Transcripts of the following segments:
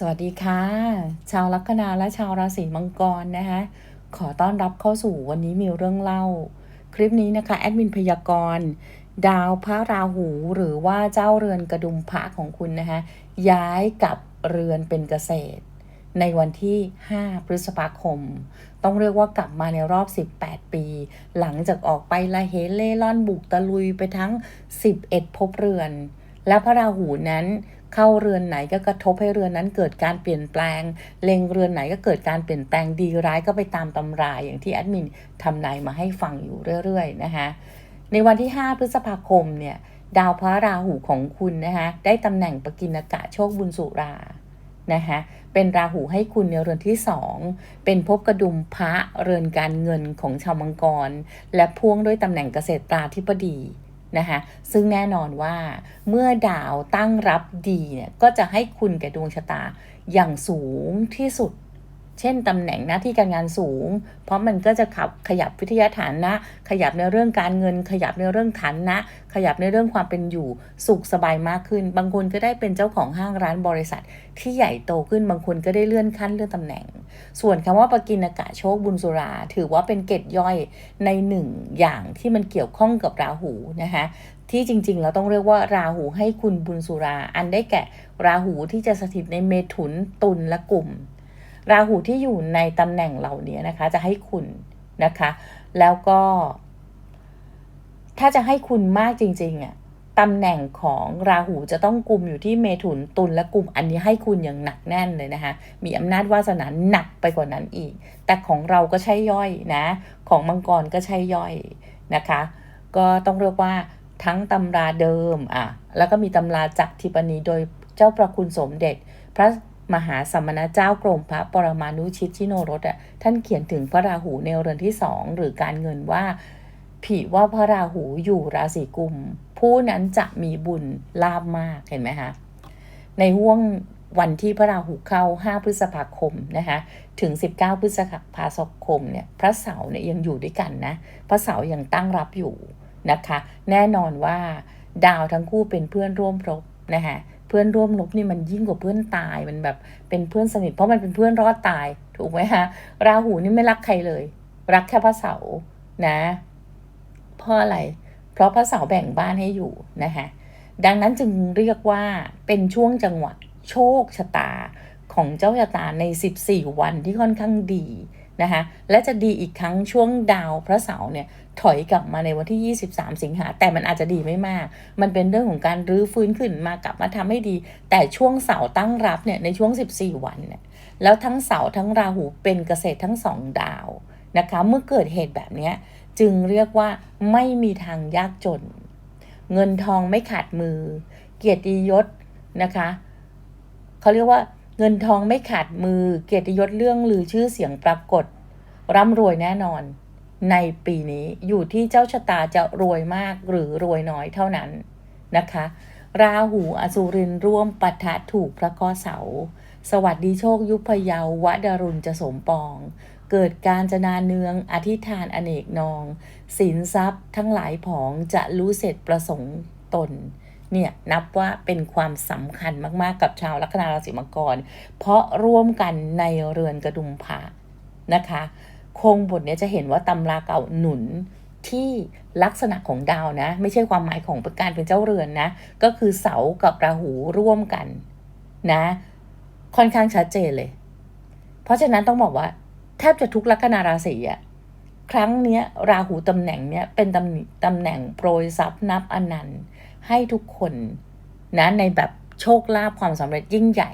สวัสดีค่ะ ชาวลัคนาและชาวราศีมังกรนะคะขอต้อนรับเข้าสู่วันนี้มีเรื่องเล่า คลิปนี้นะคะแอดมินพยากรณ์ดาวพระราหูหรือว่าเจ้าเรือนกระดุมพระของคุณนะคะย้ายกับเรือนเป็นเกษตร ในวันที่ 5 พฤษภาคม ต้องเรียกว่ากลับมาในรอบ 18 ปี หลังจากออกไปละเหเล่ล่อนบุกตะลุยไปทั้ง 11ภพเรือน และพระราหูนั้น เข้าเรือนไหนก็กระทบให้เรือนนั้นเกิดการเปลี่ยนแปลง เล็งเรือนไหนก็เกิดการเปลี่ยนแปลงดีร้ายก็ไปตามตำรายอย่างที่แอดมินทำนายมาให้ฟังอยู่เรื่อยๆนะคะในวันที่ 5 พฤษภาคมเนี่ยดาวพระราหูของคุณนะคะได้ตำแหน่งปกินกะโชคบุญสุรานะคะเป็นราหูให้คุณในเรือนที่สองเป็นภพกระดุมพระเรือนการเงินของชาวมังกร และพ่วงด้วยตำแหน่งเกษตราธิบดี นะคะซึ่งแน่นอนว่าเมื่อดาวตั้งรับดีเนี่ยก็จะให้คุณแก่ดวงชะตาอย่างสูงที่สุด เช่นตำแหน่งหน้าที่การงานสูง เพราะมันก็จะขับขยับวิทยาฐานะ ขยับในเรื่องการเงิน ขยับในเรื่องฐานะ ขยับในเรื่องความเป็นอยู่สุขสบายมากขึ้น บางคนก็ได้เป็นเจ้าของห้างร้านบริษัท ที่ใหญ่โตขึ้นบางคนก็ได้เลื่อนขั้นเลื่อนตำแหน่ง ส่วนคำว่าปกินากะโชคบุญสุรา ถือว่าเป็นเกตย่อยในหนึ่งอย่างที่มันเกี่ยวข้องกับราหูนะคะที่จริงๆเราต้องเรียกว่าราหูให้คุณบุญสุรา อันได้แก่ราหูที่จะสถิตในเมถุนตุลและกลุ่ม ราหูที่อยู่ในตำแหน่งเหล่านี้นะคะ จะให้คุณนะคะ แล้วก็ ถ้าจะให้คุณมากจริงๆอะตำแหน่งของราหูจะต้องกลุ่มอยู่ที่เมถุนตุลและกลุ่มอันนี้ให้คุณอย่างหนักแน่นเลยนะคะ มีอำนาจวาสนาหนักไปกว่านั้นอีก แต่ของเราก็ใช่ย่อยนะ ของมังกรก็ใช่ย่อยนะคะ ก็ต้องเรียกว่าทั้งตำราเดิมอะแล้วก็มีตำราจักทิปณีโดยเจ้าประคุณสมเด็จ พระ มหาสมณเจ้ากรมพระปรมานุชิตชิโนรสอะท่านเขียนถึงพระราหูในเรือนที่สองหรือการเงินว่า ผีว่าพระราหูอยู่ราศีกุม ผู้นั้นจะมีบุญลาบมากเห็นไหมคะในห่วงวันที่พระราหูเข้า 5 พฤษภาคมนะคะถึง 19 พฤษภาคมเนี่ยพระเสาร์เนี่ยยังอยู่ด้วยกันนะ พระเสาร์ยังตั้งรับอยู่นะคะ แน่นอนว่าดาวทั้งคู่เป็นเพื่อนร่วมรบนะคะ เพื่อนร่วมรบนี่มันยิ่งกว่าเพื่อนตายมันแบบเป็นเพื่อนสนิทเพราะมันเป็นเพื่อนรอดตายถูกไหมคะราหูนี่ไม่รักใครเลย รักแค่พระเสาร์นะเพราะอะไร เพราะพระเสาร์แบ่งบ้านให้อยู่นะคะดังนั้นจึงเรียกว่าเป็นช่วงจังหวะโชคชะตาของเจ้าชะตาใน 14 วันที่ค่อนข้างดีนะคะและจะดีอีกครั้งช่วงดาวพระเสาร์เนี่ย ถอยกลับมาในวันที่ 23 สิงหา แต่มันอาจจะดีไม่มาก มันเป็นเรื่องของการรื้อฟื้นขึ้นมากลับมาทำให้ดี แต่ช่วงเสาร์ตั้งรับเนี่ยในช่วง 14 วันเนี่ยแล้วทั้งเสาร์ทั้งราหูเป็นเกษตรทั้งสองดาวนะคะเมื่อเกิดเหตุแบบนี้จึงเรียกว่าไม่มีทางยากจน เงินทองไม่ขาดมือ เกียรติยศนะคะเขาเรียกว่าเงินทองไม่ขาดมือ เกียรติยศเรื่องลือชื่อเสียงปรากฏ ร่ำรวยแน่นอน ในปีนี้อยู่ที่เจ้าชะตาจะรวยมากหรือรวยน้อยเท่านั้นนะคะ ราหูอสุรินร่วมปัทะถูกพระกอเสา สวัสดีโชคยุพเยาววดรุณจะสมปอง เกิดการจนาเนืองอธิษฐานอเนกนองสินทรัพย์ทั้งหลายผองจะรู้เสร็จประสงค์ตนเนี่ยนับว่าเป็นความสำคัญมากๆกับชาวลัคนาราศีมังกร เพราะร่วมกันในเรือนกระดุมผานะคะ โครงบทเนี้ยจะเห็นว่าตำราเก่าหนุนที่ลักษณะของดาวนะ ไม่ใช่ความหมายของการเป็นเจ้าเรือนนะ ก็คือเสากับราหูร่วมกันนะ ค่อนข้างชัดเจนเลย เพราะฉะนั้นต้องบอกว่า แทบจะทุกลัคนาราศีอะครั้งเนี้ยราหูตำแหน่งเนี้ยเป็นตำตำแหน่งโปรยทรัพย์นับอนันต์ให้ทุกคนนะในแบบโชคลาภความสำเร็จยิ่งใหญ่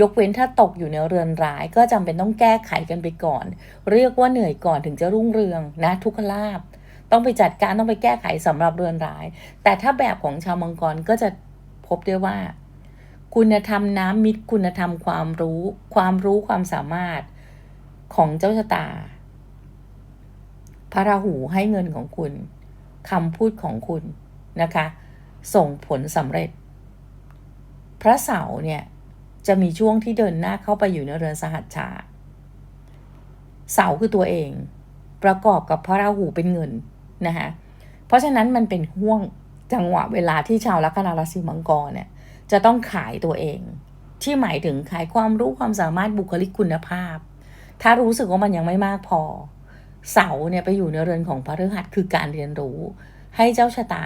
ยกเว้นถ้าตกอยู่ในเรือนร้ายก็จำเป็นต้องแก้ไขกันไปก่อน เรียกว่าเหนื่อยก่อนถึงจะรุ่งเรืองนะทุกขลาบต้องไปจัดการต้องไปแก้ไขสำหรับเรือนร้าย แต่ถ้าแบบของชาวมังกรก็จะพบได้ว่า คุณธรรมน้ำมิตรคุณธรรมความรู้ ความรู้ความสามารถของเจ้าชะตา พระราหูให้เงินของคุณคำพูดของคุณนะคะ ส่งผลสำเร็จ พระเสาเนี่ย จะมีช่วงที่เดินหน้าเข้าไปอยู่ในเรือนสหัชชา เสาคือตัวเอง ประกอบกับพระราหูเป็นเงินนะคะเพราะฉะนั้นมันเป็นห่วงจังหวะเวลาที่ชาวลัคนาราศีมังกรเนี่ยจะต้องขายตัวเอง ที่หมายถึงขายความรู้ความสามารถบุคลิกคุณภาพ ถ้ารู้สึกว่ามันยังไม่มากพอ เสาเนี่ยไปอยู่ในเรือนของพระฤหัสคือการเรียนรู้ ให้เจ้าชะตา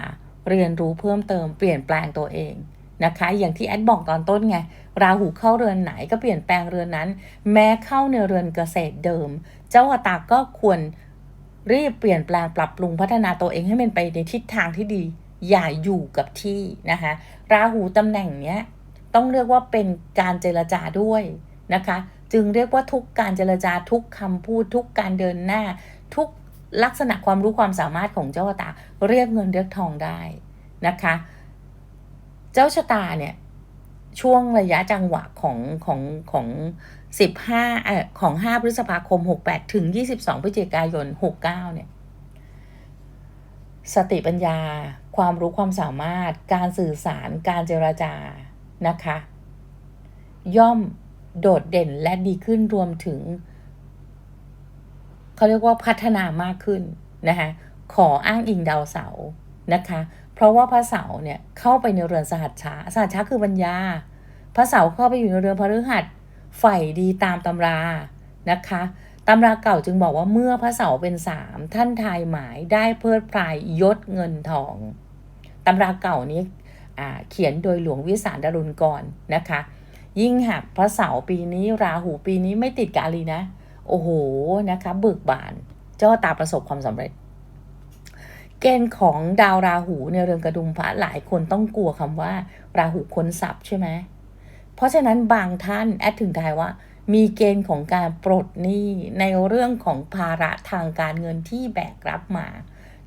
เรียนรู้เพิ่มเติมเปลี่ยนแปลงตัวเอง นะคะ อย่างที่แอดบอกตอนต้นไง ราหูเข้าเรือนไหนก็เปลี่ยนแปลงเรือนนั้น แม้เข้าในเรือนเกษตรเดิม เจ้าชะตาก็ควรรีบเปลี่ยนแปลงปรับปรุงพัฒนาตัวเองให้เป็นไปในทิศทางที่ดี อย่าอยู่กับที่นะคะ ราหูตำแหน่งเนี้ยต้องเรียกว่าเป็นการเจรจาด้วยนะคะ จึงเรียกว่าทุกการเจรจาทุกคำพูดทุกการเดินหน้า ทุกลักษณะความรู้ความสามารถของเจ้าตาเรียกเงินเรียกทองได้นะคะ เจ้าชะตาเนี่ยช่วงระยะจังหวะของของของสิบห้าเอ่อของห้าพฤษภาคมหกแปดถึงยี่สิบสองพฤศจิกายนหกเก้าเนี่ย สติปัญญา ความรู้ความสามารถ การสื่อสาร การเจรจา นะคะ ย่อมโดดเด่นและดีขึ้นรวมถึง เขาเรียกว่าพัฒนามากขึ้นนะคะ ขออ้างอิงดาวเสาร์นะคะ เพราะว่าพระเสาร์เนี่ยเข้าไปในเรือนสหัสชาสหัสชาคือปัญญา พระเสาร์เข้าไปอยู่ในเรือนพฤหัสใฝ่ดีตามตำรานะคะตำราเก่าจึงบอกว่าเมื่อพระเสาร์เป็นสามท่านทายหมายได้เพิดพลายยศเงินทองตำราเก่านี้อ่าเขียนโดยหลวงวิสารดารุณกรนะคะ ยิ่งหากพระเสาร์ปีนี้ราหูปีนี้ไม่ติดกาลีนะ โอ้โหนะคะเบิกบาน เจ้าตาประสบความสำเร็จ เกณฑ์ของดาวราหูในเรือนกระดุมพระหลายคนต้องกลัวคำว่า ราหูคนสับใช่ไหมเพราะฉะนั้นบางท่านแอดถึงทายว่า มีเกณฑ์ของการปลดหนี้ในเรื่องของภาระทางการเงินที่แบกรับมา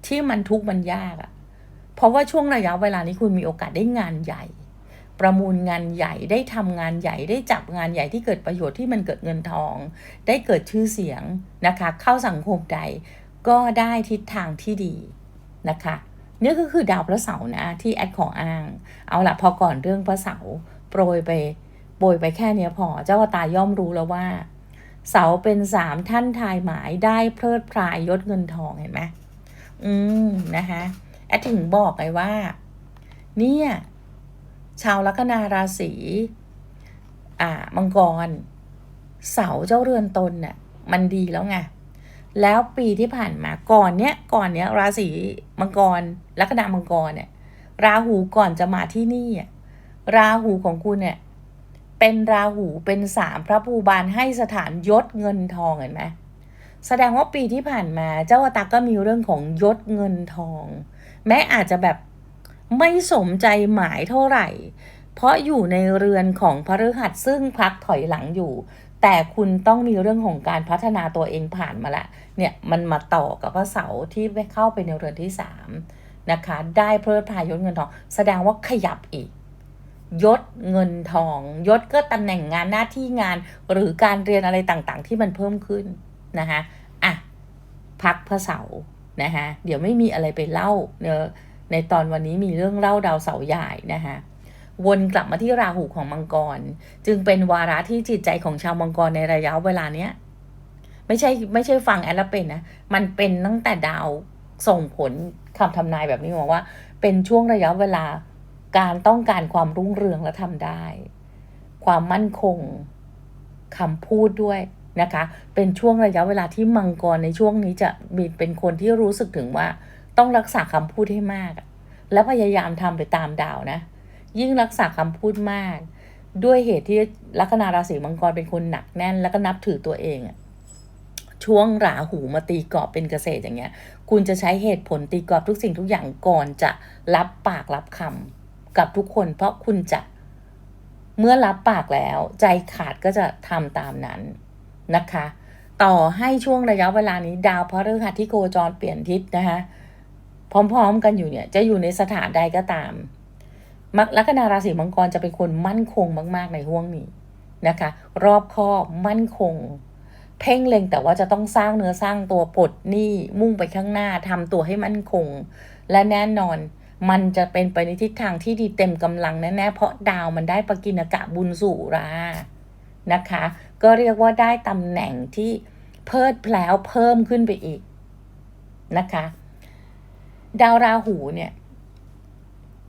ที่มันทุกข์มันยากอะ่ะเพราะว่าช่วงระยะเวลานี้คุณมีโอกาสได้งานใหญ่ ประมูลงานใหญ่ได้ทำงานใหญ่ได้จับงานใหญ่ที่เกิดประโยชน์ที่มันเกิดเงินทอง ได้เกิดชื่อเสียงนะคะ เข้าสังคมใดก็ได้ทิศทางที่ดี นะคะนี่ก็คือดาวพระเสาร์นะที่แอดขออ้าง เอาละพอก่อนเรื่องพระเสาร์โปรยไปโปรยไปแค่เนี้ยพอเจ้าตาย่อมรู้แล้วว่า เสาเป็นสามท่านทายหมายได้เพลิดพลายยศเงินทองเห็นไหมอืมนะคะแอดถึงบอกไงว่า เนี่ย ชาวลัคนาราศีอ่ามังกร เสาเจ้าเรือนตนเนี่ยมันดีแล้วไง แล้วปีที่ผ่านมาก่อนเนี้ยก่อนเนี้ย ราศีมังกรลัคนามังกรเนี่ยราหูก่อนจะมาที่นี่อะราหูของคุณเนี่ยเป็นราหูเป็นสามพระภูบาลให้สถานยศเงินทองเห็นไหมแสดงว่าปีที่ผ่านมาเจ้าอตาก็มีเรื่องของยศเงินทอง แม้อาจจะแบบไม่สมใจหมายเท่าไหร่ เพราะอยู่ในเรือนของพระฤหัสซึ่งพักถอยหลังอยู่ แต่คุณต้องมีเรื่องของการพัฒนาตัวเองผ่านมาละเนี่ยมันมาต่อกับพระเสาที่ไปเข้าไปในเรือนที่สามนะคะ ได้เพลิดพลายยศเงินทอง แสดงว่าขยับอีก ยศเงินทองยศก็ตำแหน่งงานหน้าที่งาน หรือการเรียนอะไรต่างๆ ที่มันเพิ่มขึ้นนะคะอะพักพระเสานะคะเดี๋ยวไม่มีอะไรไปเล่าเนอะในตอนวันนี้มีเรื่องเล่าดาวเสาใหญ่นะคะ วนกลับมาที่ราหูของมังกร จึงเป็นวาระที่จิตใจของชาวมังกรในระยะเวลาเนี้ยไม่ใช่ไม่ใช่ฟังแอดแล้วเป็นนะมันเป็นตั้งแต่ดาวส่งผลคำทำนายแบบนี้บอกว่า เป็นช่วงระยะเวลาการต้องการความรุ่งเรืองและทำได้ ความมั่นคงคำพูดด้วยนะคะ เป็นช่วงระยะเวลาที่มังกรในช่วงนี้จะมีเป็นคนที่รู้สึกถึงว่า ต้องรักษาคำพูดให้มาก และพยายามทำไปตามดาวนะ ยิ่งรักษาคำพูดมาก ด้วยเหตุที่ลัคนาราศีมังกรเป็นคนหนักแน่น แล้วก็นับถือตัวเองอะช่วงราหูมาตีกรอบเป็นเกษตรอย่างเงี้ย คุณจะใช้เหตุผลตีกรอบทุกสิ่งทุกอย่างก่อนจะรับปากรับคำกับทุกคน เพราะคุณจะเมื่อรับปากแล้ว ใจขาดก็จะทำตามนั้นนะคะ ต่อให้ช่วงระยะเวลานี้ดาวพฤหัสที่โคจรเปลี่ยนทิศนะคะพร้อมๆกันอยู่เนี่ยจะอยู่ในสถานใดก็ตาม ลัคนาราศีมังกรจะเป็นคนมั่นคงมาก ๆ ในห่วงนี้นะคะ รอบคอบมั่นคง เพ่งเล็งแต่ว่าจะต้องสร้างเนื้อสร้างตัวปลดหนี้มุ่งไปข้างหน้าทำตัวให้มั่นคง และแน่นอนมันจะเป็นไปในทิศทางที่ดีเต็มกำลังแน่ๆเพราะดาวมันได้ปกินกะบุญสู่รานะคะ ก็เรียกว่าได้ตำแหน่งที่เพิดแผล้วเพิ่มขึ้นไปอีกนะคะ ดาวราหูเนี่ย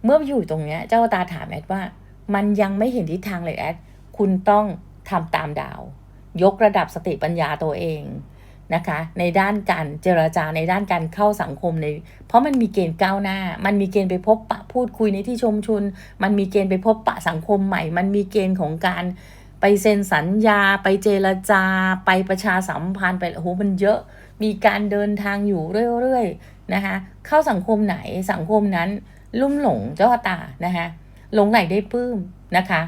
เมื่ออยู่ตรงเนี้ยเจ้าตาถามแอดว่า มันยังไม่เห็นทิศทางเลยแอด คุณต้องทำตามดาว ยกระดับสติปัญญาตัวเองนะคะ ในด้านการเจรจาในด้านการเข้าสังคมใน เพราะมันมีเกณฑ์ก้าวหน้า มันมีเกณฑ์ไปพบปะพูดคุยในที่ชมชุน มันมีเกณฑ์ไปพบปะสังคมใหม่ มันมีเกณฑ์ของการไปเซ็นสัญญา ไปเจรจา ไปประชาสัมพันธ์ไปโอ้โหมันเยอะ มีการเดินทางอยู่เรื่อยๆนะคะ เข้าสังคมไหนสังคมนั้น ลุ่มหลงเจ้าตานะคะหลงไหลได้ปื้มนะคะ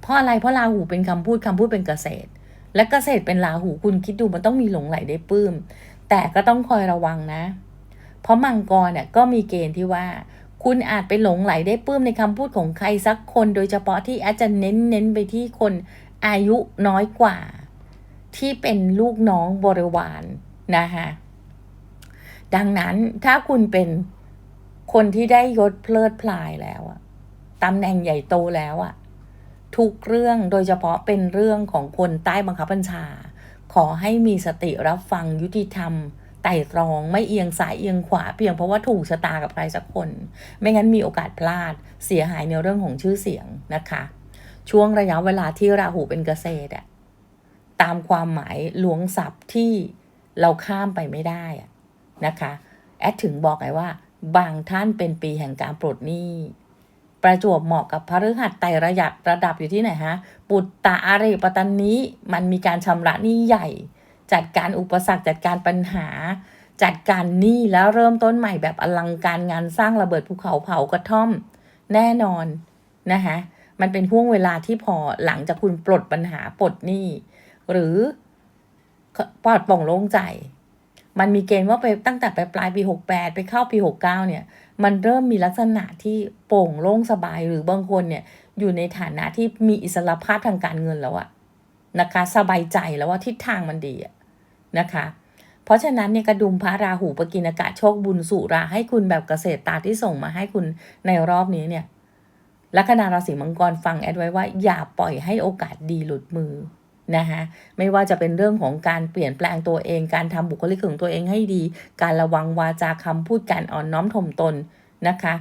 เพราะอะไรเพราะราหูเป็นคำพูดคำพูดเป็นเกษตร และเกษตรเป็นราหูคุณคิดดูมันต้องมีหลงไหลได้ปื้ม แต่ก็ต้องคอยระวังนะ เพราะมังกรเนี่ยก็มีเกณฑ์ที่ว่า คุณอาจไปหลงไหลได้ปื้มในคำพูดของใครสักคน โดยเฉพาะที่อาจจะเน้นเน้นไปที่คนอายุน้อยกว่า ที่เป็นลูกน้องบริวารนะคะดังนั้นถ้าคุณเป็น คนที่ได้ยศเพลิดเพลายแล้วอะตำแหน่งใหญ่โตแล้วอะทุกเรื่องโดยเฉพาะเป็นเรื่องของคนใต้บังคับบัญชา ขอให้มีสติรับฟังยุติธรรมไต่ตรองไม่เอียงซ้ายเอียงขวาเพียงเพราะว่าถูกชะตากับใครสักคน ไม่งั้นมีโอกาสพลาดเสียหายในเรื่องของชื่อเสียงนะคะ ช่วงระยะเวลาที่ราหูเป็นเกษตรอะตามความหมายหลวงศัพท์ที่เราข้ามไปไม่ได้อะนะคะ แอดถึงบอกไงว่า บางท่านเป็นปีแห่งการปลดหนี้ ประจวบเหมาะกับพฤหัสไตรระยัดระดับอยู่ที่ไหนฮะ ปุตตะอาริปตันนี้มันมีการชำระหนี้ใหญ่ จัดการอุปสรรคจัดการปัญหา จัดการหนี้แล้วเริ่มต้นใหม่แบบอลังการงานสร้างระเบิดภูเขาเผากระท่อม แน่นอนนะคะมันเป็นห่วงเวลาที่พอหลังจากคุณปลดปัญหาปลดหนี้ หรือปลอดปร่งโล่งใจ มันมีเกณฑ์ว่าไปตั้งแต่ไปปลายปี 68 ไปเข้าปี 69 เนี่ย มันเริ่มมีลักษณะที่โปร่งโล่งสบายหรือบางคนเนี่ยอยู่ในฐานะที่มีอิสรภาพทางการเงินแล้วอะนะคะสบายใจแล้วว่าทิศทางมันดีอะนะคะ เพราะฉะนั้นเนี่ยกระดุมพระราหูปกินากะโชคบุญสุราให้คุณแบบเกษตรตาที่ส่งมาให้คุณในรอบนี้เนี่ยลัคนาราศีมังกรฟังแอดไว้ว่าอย่าปล่อยให้โอกาสดีหลุดมือ นะคะไม่ว่าจะเป็นเรื่องของการเปลี่ยนแปลงตัวเอง การทำบุคลิกของตัวเองให้ดี การระวังวาจาคำพูดการอ่อนน้อมถ่อมตนนะคะ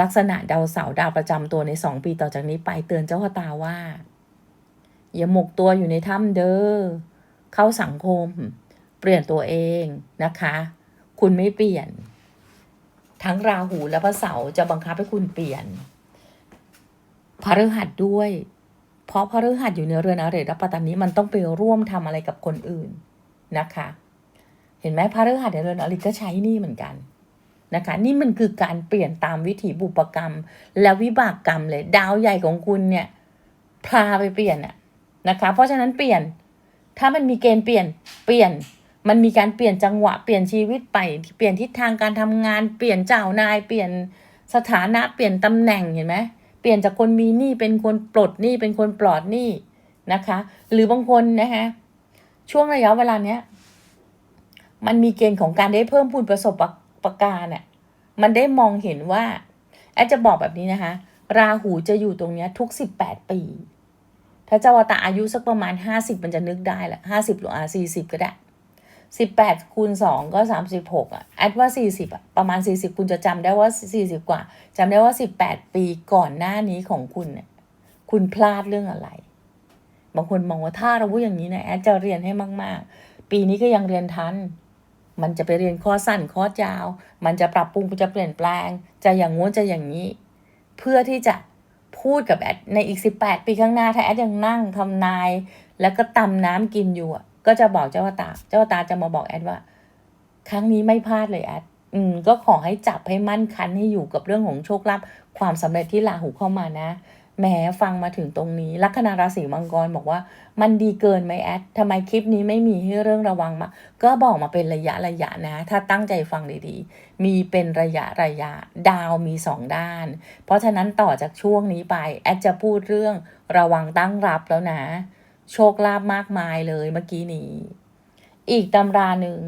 ลักษณะดาวเสาร์ดาวประจำตัวในสองปีต่อจากนี้ไปเตือนเจ้าตาว่า อย่าหมกตัวอยู่ในถ้ำเด้อเข้าสังคม เปลี่ยนตัวเองนะคะ คุณไม่เปลี่ยน ทั้งราหูและพระเสาร์จะบังคับให้คุณเปลี่ยนพระฤหัสด้วย เพราะพฤหัสอยู่ในเรือนอริรับปัตตานี้มันต้องไปร่วมทำอะไรกับคนอื่นนะคะ เห็นไหมพฤหัสในเรือนอริก็ใช้นี่เหมือนกันนะคะ นี่มันคือการเปลี่ยนตามวิถีบุปกรรม และวิบากกรรมเลย ดาวใหญ่ของคุณเนี่ยพาไปเปลี่ยนอะนะคะ เพราะฉะนั้นเปลี่ยนถ้ามันมีเกณฑ์เปลี่ยนเปลี่ยนมันมีการเปลี่ยนจังหวะเปลี่ยนชีวิตไป เปลี่ยนทิศทางการทำงาน เปลี่ยนเจ้านาย เปลี่ยนสถานะเปลี่ยนตำแหน่งเห็นไหม เปลี่ยนจากคนมีหนี้เป็นคนปลดหนี้เป็นคนปลอดหนี้นะคะ หรือบางคนนะคะช่วงระยะเวลาเนี้ย มันมีเกณฑ์ของการได้เพิ่มพูนประสบประการอะมันได้มองเห็นว่าแอดจะบอกแบบนี้นะคะ ราหูจะอยู่ตรงเนี้ยทุกสิบแปดปี ถ้าเจ้าวตาอายุสักประมาณห้าสิบมันจะนึกได้แหละห้าสิบหรืออ่าสี่สิบก็ได้ สิบแปดคูณสองก็สามสิบหกอะแอดว่าสี่สิบอะประมาณสี่สิบคุณจะจำได้ว่าสี่สิบกว่าจำได้ว่าสิบแปดปีก่อนหน้านี้ของคุณเนี่ยคุณพลาดเรื่องอะไร บางคนมองว่าถ้าเราพูดอย่างนี้นะแอดจะเรียนให้มาก ๆ ปีนี้ก็ยังเรียนทัน มันจะไปเรียนข้อสั้นข้อยาว มันจะปรับปรุงจะเปลี่ยนแปลง จะอย่างงู้นจะอย่างนี้ เพื่อที่จะพูดกับแอดในอีกสิบแปดปีข้างหน้าถ้าแอดยังนั่งทำนาย แล้วก็ตำน้ำกินอยู่อะ ก็จะบอกเจ้าตา เจ้าตาจะมาบอกแอดว่า ครั้งนี้ไม่พลาดเลยแอด อืม ก็ขอให้จับให้มั่นคันให้อยู่กับเรื่องของโชคลาภความสำเร็จที่ลาหูเข้ามานะแหมฟังมาถึงตรงนี้ลัคนาราศีมังกรบอกว่า มันดีเกินไหมแอดทำไมคลิปนี้ไม่มีให้เรื่องระวังมา ก็บอกมาเป็นระยะระยะนะ ถ้าตั้งใจฟังดีๆ มีเป็นระยะระยะดาวมีสองด้าน เพราะฉะนั้นต่อจากช่วงนี้ไป แอดจะพูดเรื่องระวังตั้งรับแล้วนะ โชคลาภมากมายเลยเมื่อกี้นี้ อีกตำราหนึ่ง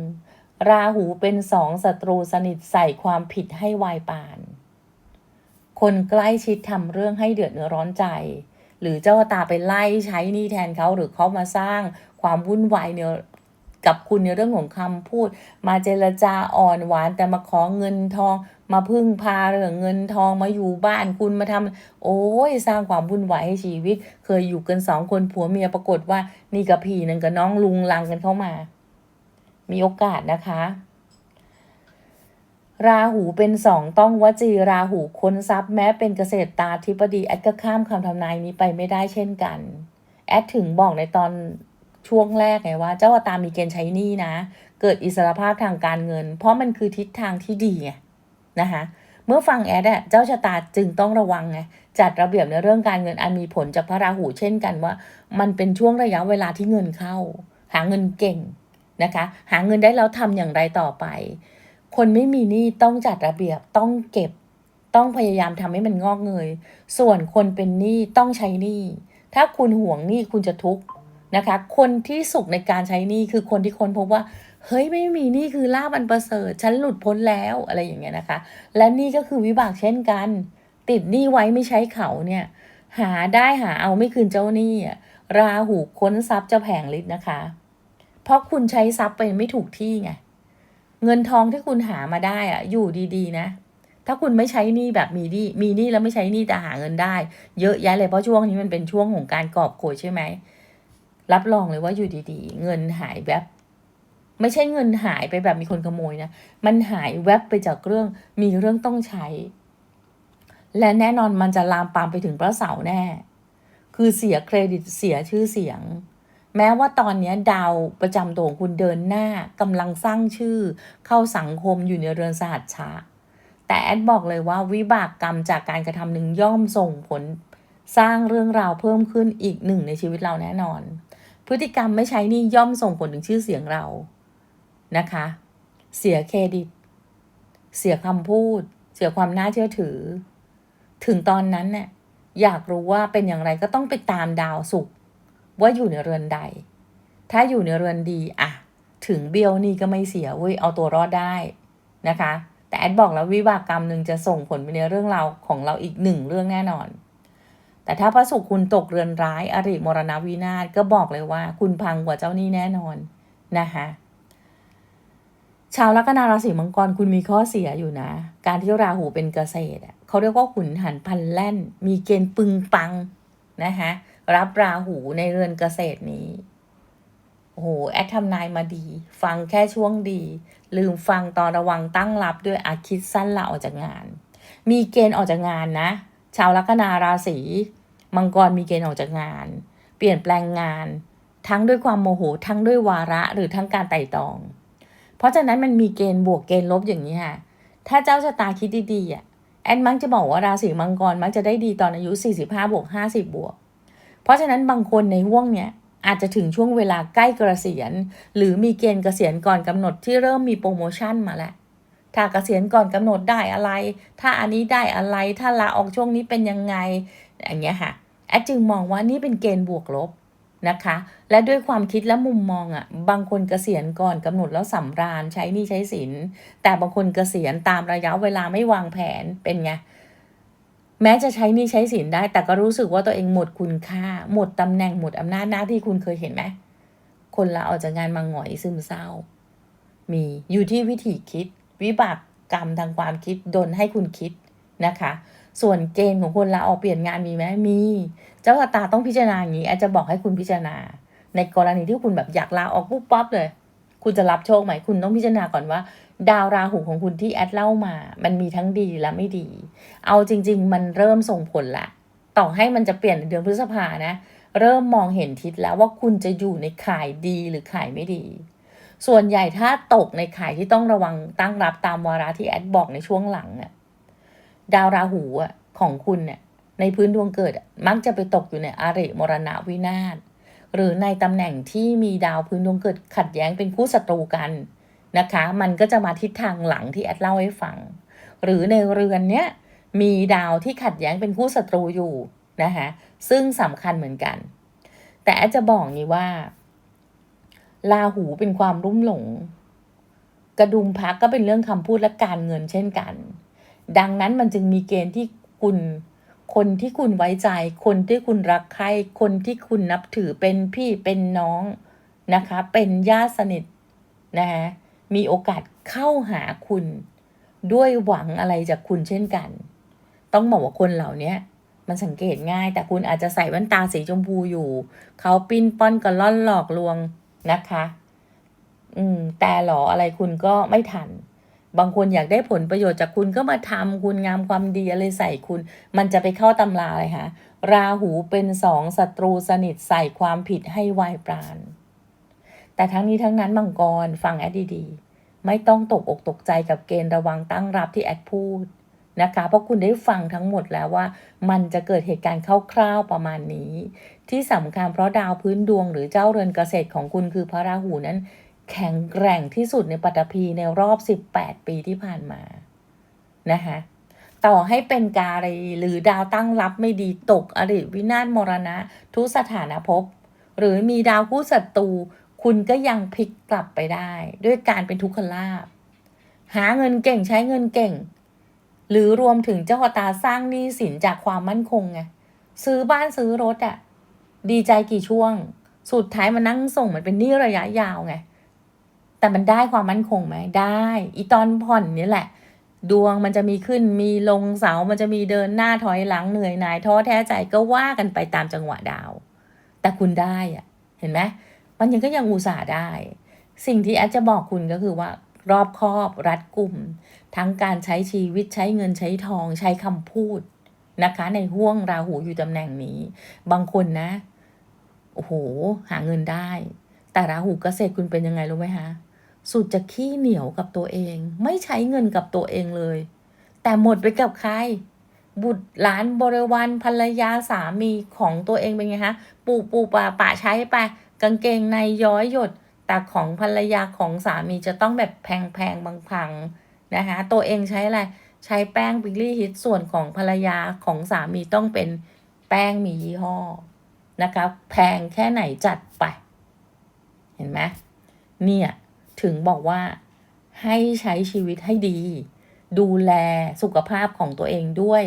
ราหูเป็นสองศัตรูสนิทใส่ความผิดให้วายปาน คนใกล้ชิดทำเรื่องให้เดือดเนื้อร้อนใจ หรือเจ้าตาไปไล่ใช้นี่แทนเขาหรือเขามาสร้างความวุ่นวายในกับคุณในเรื่องของคำพูด มาเจรจาอ่อนหวานแต่มาขอเงินทอง มาพึ่งพาเรื่องเงินทองมาอยู่บ้านคุณมาทำโอ้ยสร้างความวุ่นวายให้ชีวิต เคยอยู่กันสองคนผัวเมียปรากฏว่านี่กับพี่นั่นกับน้องลุงลังกันเข้ามา มีโอกาสนะคะ ราหูเป็นสองต้องวจีราหูค้นทรัพย์แม้เป็นเกษตรตาธิปดีแอดก็ข้ามคำทำนายนี้ไปไม่ได้เช่นกัน แอดถึงบอกในตอนช่วงแรกไงว่า เจ้าตามีเกณฑ์ใช้หนี้นะ เกิดอิสรภาพทางการเงิน เพราะมันคือทิศทางที่ดีไง นะคะเมื่อฟังแอดอะเจ้าชะตาจึงต้องระวังไงจัดระเบียบในเรื่องการเงินอันมีผลจากพระราหูเช่นกันว่า มันเป็นช่วงระยะเวลาที่เงินเข้า หาเงินเก่งนะคะ หาเงินได้แล้วทำอย่างไรต่อไป คนไม่มีหนี้ต้องจัดระเบียบต้องเก็บต้องพยายามทำให้มันงอกเงย ส่วนคนเป็นหนี้ต้องใช้หนี้ ถ้าคุณห่วงหนี้คุณจะทุกข์นะคะ คนที่สุขในการใช้หนี้คือคนที่คนพบว่า เฮ้ยไม่มีนี้คือลาบอันประเสริฐฉันหลุดพ้นแล้วอะไรอย่างเงี้ยนะคะ และนี่ก็คือวิบากเช่นกัน ติดหนี้ไว้ไม่ใช้เขาเนี่ย หาได้หาเอาไม่คืนเจ้าหนี้อะราหูค้นทรัพย์จะแผงฤทธิ์นะคะ เพราะคุณใช้ทรัพย์ไปไม่ถูกที่ไงเงินทองที่คุณหามาได้อะอยู่ดีๆนะ ถ้าคุณไม่ใช้หนี้แบบมีหนี้มีหนี้แล้วไม่ใช้หนี้แต่หาเงินได้ เยอะแยะเลยเพราะช่วงนี้มันเป็นช่วงของการกอบโกยใช่ไหมรับรองเลยว่าอยู่ดีๆ เงินหายแวบ ไม่ใช่เงินหายไปแบบมีคนขโมยนะ มันหายแวบไปจากเรื่องมีเรื่องต้องใช้ และแน่นอนมันจะลามปามไปถึงพระเสาแน่ คือเสียเครดิตเสียชื่อเสียง แม้ว่าตอนนี้ดาวประจำตัวของคุณเดินหน้ากำลังสร้างชื่อ เข้าสังคมอยู่ในเรือนสหัสชาแต่แอดบอกเลยว่าวิบากกรรมจากการกระทำหนึ่งย่อมส่งผล สร้างเรื่องราวเพิ่มขึ้นอีกหนึ่งในชีวิตเราแน่นอน พฤติกรรมไม่ใช้นี่ย่อมส่งผลถึงชื่อเสียงเรา นะคะ เสียเครดิต เสียคำพูด เสียความน่าเชื่อถือ ถึงตอนนั้นเนี่ยอยากรู้ว่าเป็นอย่างไรก็ต้องไปตามดาวสุขว่าอยู่ในเรือนใด ถ้าอยู่ในเรือนดีอะถึงเบี้ยวนี่ก็ไม่เสียเว้ยเอาตัวรอดได้นะคะ แต่แอดบอกแล้ววิบากกรรมหนึ่งจะส่งผลไปในเรื่องราวของเราอีกหนึ่งเรื่องแน่นอน แต่ถ้าพระศุกร์คุณตกเรือนร้ายอริมรณวินาศก็บอกเลยว่า คุณพังกว่าเจ้านี้แน่นอนนะคะ ชาวลัคนาราศีมังกรคุณมีข้อเสียอยู่นะ การที่ราหูเป็นเกษตรเขาเรียกว่าขุนหันพันแล่น มีเกณฑ์ปึงปังนะคะรับราหูในเรือนเกษตรนี้โอ้โหแอดทำนายมาดี ฟังแค่ช่วงดี ลืมฟังตอนระวังตั้งรับด้วยอาคิดสั้นละออกจากงาน มีเกณฑ์ออกจากงานนะ ชาวลัคนาราศีมังกรมีเกณฑ์ออกจากงาน เปลี่ยนแปลงงาน ทั้งด้วยความโมโหทั้งด้วยวาระหรือทั้งการไต่ตอง เพราะฉะนั้นมันมีเกณฑ์บวกเกณฑ์ลบอย่างนี้ค่ะ ถ้าเจ้าชะตาคิดดีๆอะแอนมักจะบอกว่าราศีมังกรมักจะได้ดีตอนอายุ 45บวก50 บวก เพราะฉะนั้นบางคนในห่วงเนี้ยอาจจะถึงช่วงเวลาใกล้เกษียณ หรือมีเกณฑ์เกษียณก่อนกำหนดที่เริ่มมีโปรโมชั่นมาแล้วถ้าเกษียณก่อนกำหนดได้อะไร ถ้าอันนี้ได้อะไร ถ้าลาออกช่วงนี้เป็นยังไงอย่างเงี้ยค่ะแอดจึงมองว่านี่เป็นเกณฑ์บวกลบ นะคะ และด้วยความคิดและมุมมองอะ่ะ บางคนเกษียณก่อนกำหนดแล้วสำราญใช้นี่ใช้สิน แต่บางคนเกษียณตามระยะเวลาไม่วางแผนเป็นไงแม้จะใช้นี่ใช้สินได้ แต่ก็รู้สึกว่าตัวเองหมดคุณค่า หมดตำแหน่งหมดอำนาจหน้าที่คุณเคยเห็นไหมคนละออกจากงานมาหงอยซึมเศร้า มีอยู่ที่วิธีคิด วิบากกรรมทางความคิดดนให้คุณคิดนะคะ ส่วนเกณฑ์ของคนลาออกเปลี่ยนงานมีไหมมี เจ้าชะตาต้องพิจารณาอย่างนี้อาจจะบอกให้คุณพิจารณา ในกรณีที่คุณแบบอยากลาออกปุ๊บปั๊บเลย คุณจะรับโชคไหมคุณต้องพิจารณาก่อนว่า ดาวราหูของคุณที่แอดเล่ามา มันมีทั้งดีและไม่ดี เอาจริง ๆ มันเริ่มส่งผลละต่อให้มันจะเปลี่ยนเดือนพฤษภานะ เริ่มมองเห็นทิศแล้วว่าคุณจะอยู่ในข่ายดีหรือข่ายไม่ดี ส่วนใหญ่ถ้าตกในข่ายที่ต้องระวังตั้งรับตามวาระที่แอดบอกในช่วงหลังเนี่ย ดาวราหูอะของคุณเนี่ยในพื้นดวงเกิดมักจะไปตกอยู่ในอาริมรณวินาศหรือในตำแหน่งที่มีดาวพื้นดวงเกิดขัดแย้งเป็นคู่ศัตรูกันนะคะ มันก็จะมาทิศทางหลังที่แอดเล่าให้ฟัง หรือในเรือนเนี้ยมีดาวที่ขัดแย้งเป็นคู่ศัตรูอยู่นะคะซึ่งสำคัญเหมือนกัน แต่แอดจะบอกนี้ว่าลาหูเป็นความรุ่มหลง กระดุมพักก็เป็นเรื่องคำพูดและการเงินเช่นกัน ดังนั้นมันจึงมีเกณฑ์ที่คุณคนที่คุณไว้ใจ คนที่คุณรักใคร คนที่คุณนับถือเป็นพี่เป็นน้องนะคะ เป็นญาติสนิทนะคะมีโอกาสเข้าหาคุณ ด้วยหวังอะไรจากคุณเช่นกัน ต้องบอกว่าคนเหล่านี้มันสังเกตง่าย แต่คุณอาจจะใส่แว่นตาสีชมพูอยู่ เขาปิ้นป้อนกระล่อนหลอกลวงนะคะ อืม แต่หรออะไรคุณก็ไม่ทัน บางคนอยากได้ผลประโยชน์จากคุณก็มาทำคุณงามความดีอะไรใส่คุณ มันจะไปเข้าตำราเลยค่ะราหูเป็นสองศัตรูสนิทใส่ความผิดให้วายปราณแต่ทั้งนี้ทั้งนั้นมังกรฟังแอดดีๆ ไม่ต้องตกอกตกใจกับเกณฑ์ระวังตั้งรับที่แอดพูดนะคะ เพราะคุณได้ฟังทั้งหมดแล้วว่า มันจะเกิดเหตุการณ์คร่าวๆประมาณนี้ ที่สำคัญเพราะดาวพื้นดวงหรือเจ้าเรือนเกษตรของคุณคือพระราหูนั้น แข็งแกร่งที่สุดในปัตภีในรอบ 18 ปีที่ผ่านมานะคะต่อให้เป็นกาลีหรือดาวตั้งรับไม่ดีตกอริวินาศมรณะ ทุกสถานภพ หรือมีดาวคู่ศัตรูคุณก็ยังพลิกกลับไปได้ ด้วยการเป็นทุกขลาภหาเงินเก่งใช้เงินเก่ง หรือรวมถึงเจ้าตาสร้างหนี้สินจากความมั่นคงไงซื้อบ้านซื้อรถอะ่ะดีใจกี่ช่วง สุดท้ายมานั่งส่งมันเป็นหนี้ระยะยาวไง แต่มันได้ความมั่นคงไหมได้ อีตอนผ่อนนี่แหละ ดวงมันจะมีขึ้นมีลงเสา มันจะมีเดินหน้าถอยหลังเหนื่อยหน่ายท้อแท้ใจก็ว่ากันไปตามจังหวะดาว แต่คุณได้อะเห็นไหมมันยังก็ยังอุตส่าห์ได้ สิ่งที่แอดจะบอกคุณก็คือว่ารอบคอบรัดกุมทั้งการใช้ชีวิตใช้เงินใช้ทองใช้คำพูดนะคะ ในห่วงราหูอยู่ตำแหน่งนี้ บางคนนะโอ้โห หาเงินได้ แต่ราหูเกษตรคุณเป็นยังไงรู้ไหมคะ สุดจะขี้เหนียวกับตัวเอง ไม่ใช้เงินกับตัวเองเลย แต่หมดไปกับใคร บุตรหลานบริวารภรรยาสามีของตัวเองเป็นไงคะปูปูปะปะใช้ไปกางเกงในย้อยหยด แต่ของภรรยาของสามีจะต้องแบบแพงๆบางพังนะคะตัวเองใช้อะไร ใช้แป้งบิกลี่ฮิตส่วนของภรรยาของสามีต้องเป็นแป้งมียี่ห้อนะคะแพงแค่ไหนจัดไป เห็นไหมเนี่ย ถึงบอกว่าให้ใช้ชีวิตให้ดี ดูแลสุขภาพของตัวเองด้วย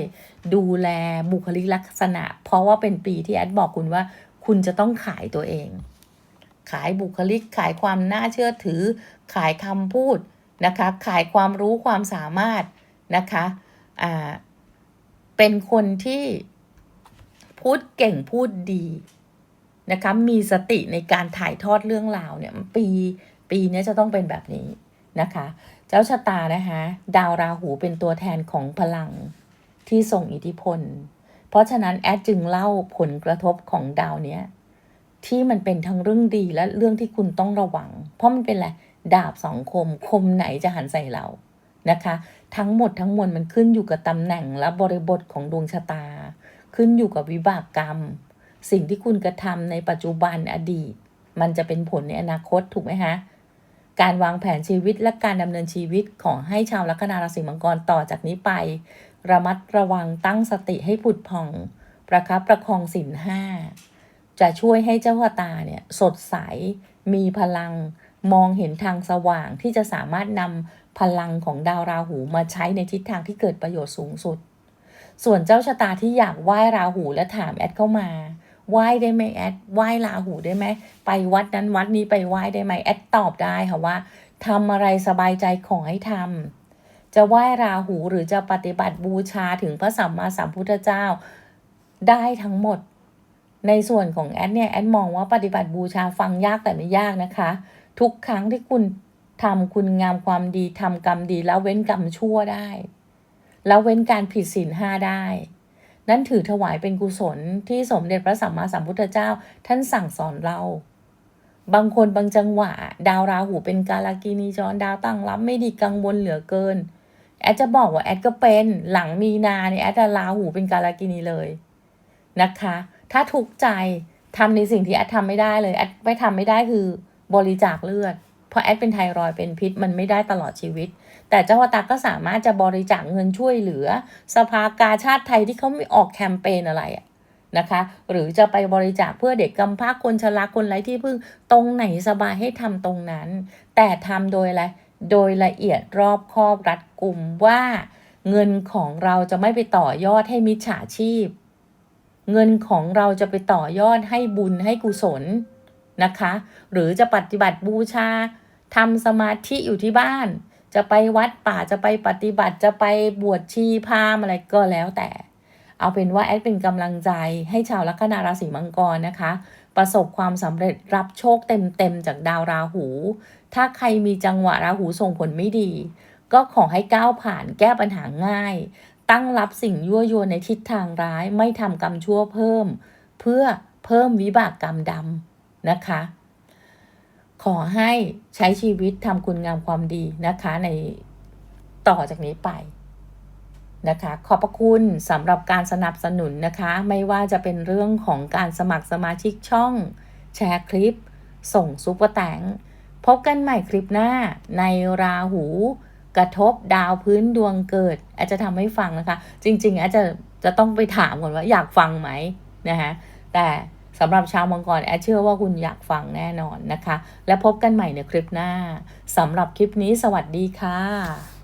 ดูแลบุคลิกลักษณะ เพราะว่าเป็นปีที่แอดบอกคุณว่า คุณจะต้องขายตัวเอง ขายบุคลิกขายความน่าเชื่อถือ ขายคำพูดนะคะ ขายความรู้ความสามารถนะคะอ่าเป็นคนที่พูดเก่งพูดดีนะคะมีสติในการถ่ายทอดเรื่องราวเนี่ยปี ปีนี้จะต้องเป็นแบบนี้นะคะ เจ้าชะตานะคะ ดาวราหูเป็นตัวแทนของพลังที่ส่งอิทธิพล เพราะฉะนั้นแอดจึงเล่าผลกระทบของดาวเนี้ยที่มันเป็นทั้งเรื่องดีและเรื่องที่คุณต้องระวัง เพราะมันเป็นอะไรดาบสองคม คมไหนจะหันใส่เรานะคะ ทั้งหมดทั้งมวลมันขึ้นอยู่กับตำแหน่งและบริบทของดวงชะตา ขึ้นอยู่กับวิบากกรรม สิ่งที่คุณกระทำในปัจจุบันอดีต มันจะเป็นผลในอนาคตถูกไหมฮะ การวางแผนชีวิตและการดำเนินชีวิตของให้ชาวลัคนาราศีมังกรต่อจากนี้ไป ระมัดระวังตั้งสติให้ผุดผ่อง ประคับประคองสินห้าจะช่วยให้เจ้าชะตาเนี่ยสดใส มีพลัง มองเห็นทางสว่างที่จะสามารถนำพลังของดาวราหูมาใช้ในทิศทางที่เกิดประโยชน์สูงสุด ส่วนเจ้าชะตาที่อยากไหว้ราหูและถามแอดเข้ามา ไหว้ได้ไหมแอดไหว้ราหูได้ไหมไปวัดนั้นวัดนี้ไปไหว้ได้ไหมแอดตอบได้ค่ะว่าทำอะไรสบายใจขอให้ทำจะไหว้ราหูหรือจะปฏิบัติบูชาถึงพระสัมมาสัมพุทธเจ้าได้ทั้งหมด ในส่วนของแอดเนี่ยแอดมองว่าปฏิบัติบูชาฟังยากแต่ไม่ยากนะคะ ทุกครั้งที่คุณทำคุณงามความดีทำกรรมดีแล้วเว้นกรรมชั่วได้ แล้วเว้นการผิดศีลห้าได้ นั่นถือถวายเป็นกุศลที่สมเด็จพระสัมมาสัมพุทธเจ้า ท่านสั่งสอนเรา บางคนบางจังหวะ ดาวราหูเป็นกาลากินีจรดาวตั้งรับไม่ดีกังวลเหลือเกิน แอดจะบอกว่าแอดก็เป็นหลังมีนาเนี่ยแอดจะราหูเป็นกาลากินีเลยนะคะ ถ้าทุกข์ใจทำในสิ่งที่แอดทำไม่ได้เลยแอดไม่ทำไม่ได้คือบริจาคเลือด เพราะแอดเป็นไทรอยเป็นพิษมันไม่ได้ตลอดชีวิต แต่เจ้าวตาก็สามารถจะบริจาคเงินช่วยเหลือ สภากาชาติไทยที่เขาไม่ออกแคมเปญอะไรอะนะคะ หรือจะไปบริจาคเพื่อเด็กกำพร้าคนชราคนไร้ที่พึ่งตรงไหนสบายให้ทำตรงนั้น แต่ทำโดยอะไรโดยละเอียดรอบคอบรัดกลุ่มว่า เงินของเราจะไม่ไปต่อยอดให้มิจฉาชีพ เงินของเราจะไปต่อยอดให้บุญให้กุศล นะคะ หรือจะปฏิบัติบูชาทำสมาธิอยู่ที่บ้าน จะไปวัดป่าจะไปปฏิบัติจะไปบวชชีพามอะไรก็แล้วแต่ เอาเป็นว่าแอดเป็นกำลังใจให้ชาวลัคนาราศีมังกรนะคะ ประสบความสำเร็จรับโชคเต็มๆจากดาวราหู ถ้าใครมีจังหวะราหูส่งผลไม่ดี ก็ขอให้ก้าวผ่านแก้ปัญหาง่าย ตั้งรับสิ่งยั่วยวนในทิศทางร้ายไม่ทำกรรมชั่วเพิ่ม เพื่อเพิ่มวิบากกรรมดำ นะคะ ขอให้ใช้ชีวิตทำคุณงามความดีนะคะในต่อจากนี้ไปนะคะขอบพระคุณสำหรับการสนับสนุนนะคะ ไม่ว่าจะเป็นเรื่องของการสมัครสมาชิกช่อง แชร์คลิป ส่งซุปเปอร์แตงพบกันใหม่คลิปหน้าในราหู กระทบดาวพื้นดวงเกิด อาจจะทำให้ฟังนะคะ จริง ๆ อาจจะจะต้องไปถามก่อนว่าอยากฟังไหมนะคะแต่ สำหรับชาวมังกรแอดเชื่อว่าคุณอยากฟังแน่นอนนะคะ และพบกันใหม่ในคลิปหน้าสำหรับคลิปนี้สวัสดีค่ะ